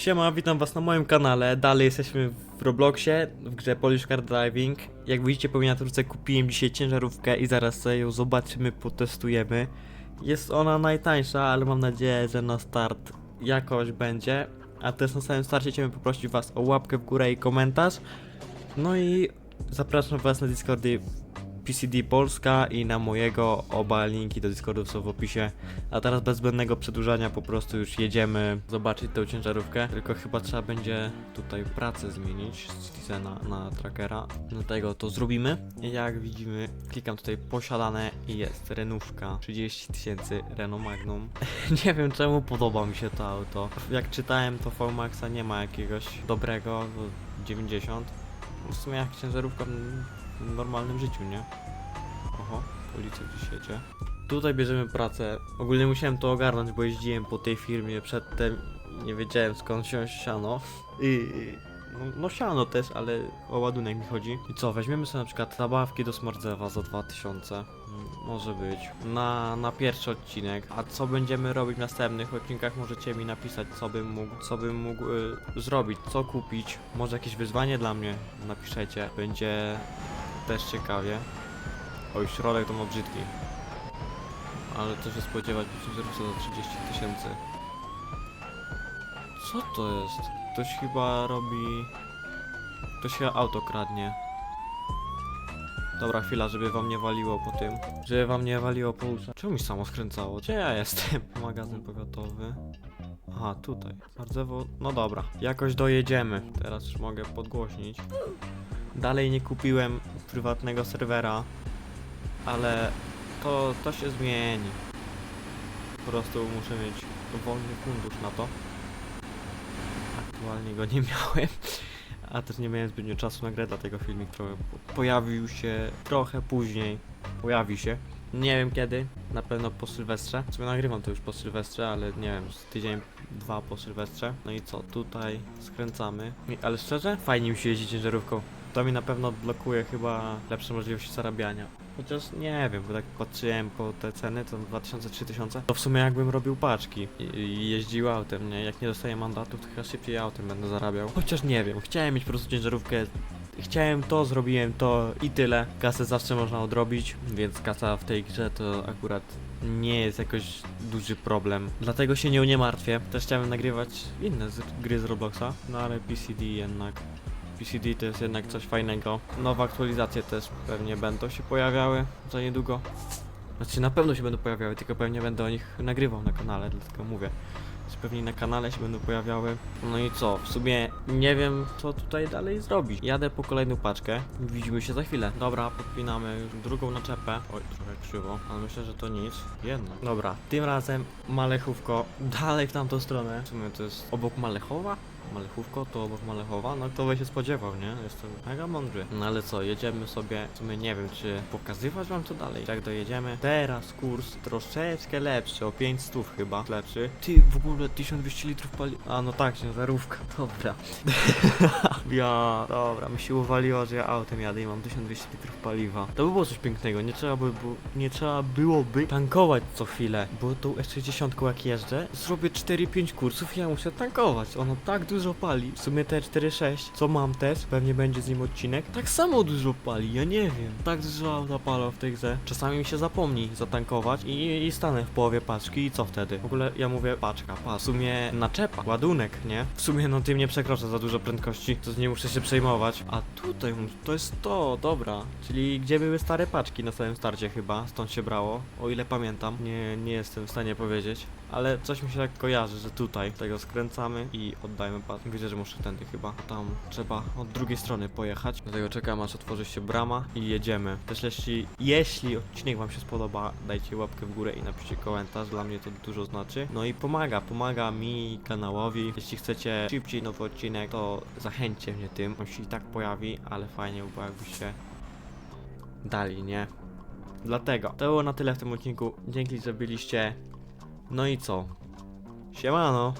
Siema, witam was na moim kanale. Dalej jesteśmy w Robloxie, w grze Polish Car Driving. Jak widzicie po miniaturce kupiłem dzisiaj ciężarówkę i zaraz sobie ją zobaczymy, potestujemy. Jest ona najtańsza, ale mam nadzieję, że na start jakoś będzie. A też na samym starcie chciałbym poprosić was o łapkę w górę i komentarz. No i zapraszam was na Discordy PCD Polska i na mojego. Oba linki do Discordów są w opisie. A teraz bez zbędnego przedłużania po prostu już jedziemy zobaczyć tę ciężarówkę. Tylko chyba trzeba będzie tutaj pracę zmienić z Citizena na trackera. Dlatego to zrobimy. Jak widzimy, klikam tutaj posiadane i jest renówka 30 tysięcy Renault Magnum. nie wiem czemu podoba mi się to auto. Jak czytałem to VMAXa nie ma jakiegoś dobrego, bo 90. W sumie jak ciężarówka normalnym życiu, nie? Oho, policja gdzieś jedzie. Tutaj bierzemy pracę. Ogólnie musiałem to ogarnąć, bo jeździłem po tej firmie przedtem nie wiedziałem skąd wziąć siano. I, no, no siano też, ale o ładunek mi chodzi. I co, weźmiemy sobie na przykład zabawki do Smardzewa za 2000. Mm, Może być. Na, na pierwszy odcinek. A co będziemy robić w następnych odcinkach, możecie mi napisać, co bym mógł, co bym mógł y, zrobić, co kupić. Może jakieś wyzwanie dla mnie napiszecie. Będzie też ciekawie. Oj, środek to ma brzydki. Ale co się spodziewać przy ciężarówce za 30 tysięcy. Co to jest? Ktoś chyba robi... Ktoś chyba auto kradnie. Dobra, chwila, żeby wam nie waliło po tym. Żeby wam nie waliło po uszach. Czemu mi samo skręcało? Gdzie ja jestem? Magazyn powiatowy. Aha, tutaj. Bardzewo... No dobra. Jakoś dojedziemy. Teraz już mogę podgłośnić. Dalej nie kupiłem prywatnego serwera, ale to, to się zmieni. Po prostu muszę mieć wolny fundusz na to. Aktualnie go nie miałem, a też nie miałem zbytnio czasu na grę, dlatego filmik pojawił się trochę później. Pojawi się. Nie wiem kiedy, na pewno po Sylwestrze. W sumie nagrywam to już po Sylwestrze, ale nie wiem, z tydzień, dwa po Sylwestrze. No i co, tutaj skręcamy. Ale szczerze, fajnie mi się jeździ ciężarówką. To mi na pewno odblokuje chyba lepsze możliwości zarabiania. Chociaż nie wiem, bo tak patrzyłem po te ceny, to 2000-3000. To w sumie jakbym robił paczki i, jeździł autem, nie? Jak nie dostaję mandatów, to chyba szybciej autem będę zarabiał. Chociaż nie wiem, chciałem mieć po prostu ciężarówkę. Chciałem to, zrobiłem to i tyle. Kasę zawsze można odrobić, więc kasa w tej grze to akurat nie jest jakoś duży problem. Dlatego się nią nie martwię. Też chciałem nagrywać inne gry z Robloxa, no ale PCD jednak. PCD to jest jednak coś fajnego. Nowe aktualizacje też pewnie będą się pojawiały za niedługo. Znaczy na pewno się będą pojawiały, tylko pewnie będę o nich nagrywał na kanale, dlatego mówię. Że pewnie na kanale się będą pojawiały. No i co? W sumie nie wiem co tutaj dalej zrobić. Jadę po kolejną paczkę. Widzimy się za chwilę. Dobra, podpinamy drugą naczepę. Oj, trochę krzywo, ale myślę, że to nic. Jedna. Dobra, tym razem Malechówko dalej w tamtą stronę. W sumie to jest obok Malechowa? Malechówko to obok Malechowa, no kto by się spodziewał, nie? Jestem mega mądry. No ale co, jedziemy sobie, w sumie nie wiem, czy pokazywać wam to dalej. Jak dojedziemy, teraz kurs troszeczkę lepszy, o 5 stów chyba lepszy. Ty, w ogóle 1200 litrów pali... A no tak, ciężarówka, dobra. ja, dobra, mi się uwaliło, że ja autem jadę i mam 1200 litrów paliwa. To by było coś pięknego, nie trzeba by było, nie trzeba byłoby tankować co chwilę, bo tą S60 jak jeżdżę, zrobię 4-5 kursów i ja muszę tankować. Ono tak dużo pali. W sumie te 4.6, co mam też, pewnie będzie z nim odcinek, tak samo dużo pali, ja nie wiem. Tak dużo auta pala w tej grze. Czasami mi się zapomni zatankować i, i stanę w połowie paczki i co wtedy? W ogóle ja mówię paczka, pa. W sumie naczepa, ładunek, nie? W sumie no tym nie przekroczę za dużo prędkości, to nie muszę się przejmować. A tutaj, to jest to, dobra. Czyli gdzie były stare paczki na samym starcie chyba, stąd się brało, o ile pamiętam. Nie, nie jestem w stanie powiedzieć. Ale coś mi się tak kojarzy, że tutaj tego skręcamy i oddajmy pas. Widzę, że muszę tędy chyba. Tam trzeba od drugiej strony pojechać. Dlatego czekam aż otworzy się brama i jedziemy. Też jeśli, jeśli odcinek wam się spodoba, dajcie łapkę w górę i napiszcie komentarz. Dla mnie to dużo znaczy. No i pomaga, pomaga mi, kanałowi. Jeśli chcecie szybciej nowy odcinek, to zachęćcie mnie tym. On się i tak pojawi, ale fajnie by było jakbyście dali, nie? Dlatego to było na tyle w tym odcinku. Dzięki, że byliście. No i co? Siemano!